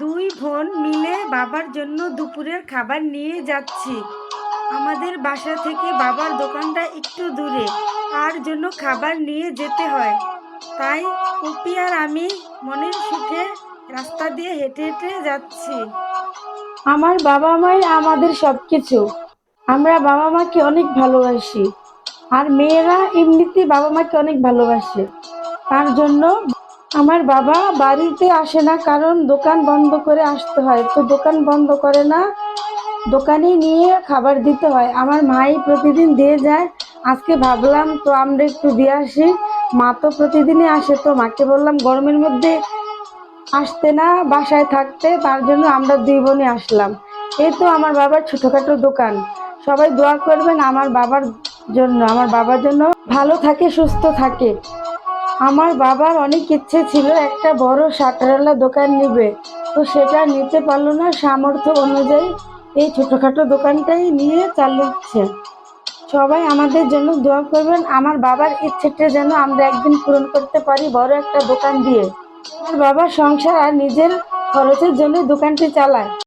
দুই বোন মিলে বাবার জন্য দুপুরের খাবার নিয়ে যাচ্ছি। আমাদের বাসা থেকে বাবার দোকানটা একটু দূরে, তার জন্য খাবার নিয়ে যেতে হয়। তাই পপি আর আমি মনের সুখে রাস্তা দিয়ে হেঁটে হেঁটে যাচ্ছি। আমার বাবা মাই আমাদের সব কিছু আমরা বাবা মাকে অনেক ভালোবাসি। আর মেয়েরা এমনিতে বাবা মাকে অনেক ভালোবাসে। তার জন্য আমার বাবা বাড়িতে আসে না, কারণ দোকান বন্ধ করে আসতে হয়। তো দোকান বন্ধ করে না, দোকানে নিয়ে খাবার দিতে হয়। আমার মাই প্রতিদিন দিয়ে যায়। আজকে ভাবলাম, তো আমরা একটু দিয়ে আসি। মা তো প্রতিদিনই আসে, তো মাকে বললাম, গরমের মধ্যে আসতে না, বাসায় থাকতে, তার জন্য আমরা দুই বোনে আসলাম। এই তো আমার বাবার ছোটোখাটো দোকান। সবাই দোয়া করবেন আমার বাবার জন্য, আমার বাবার জন্য ভালো থাকে, সুস্থ থাকে। আমার বাবার অনেক ইচ্ছে ছিল একটা বড় শাটারওয়ালা দোকান নেবে, তো সেটা নিতে পারল না। সামর্থ্য অনুযায়ী এই ছোটোখাটো দোকানটাই নিয়ে চালাচ্ছে সবাই আমাদের জন্য দোয়া করবেন। আমার বাবার ইচ্ছেটা যেন আমরা একদিন পূরণ করতে পারি বড় একটা দোকান দিয়ে। আমার বাবা সংসার আর নিজের খরচের জন্য দোকানটি চালায়।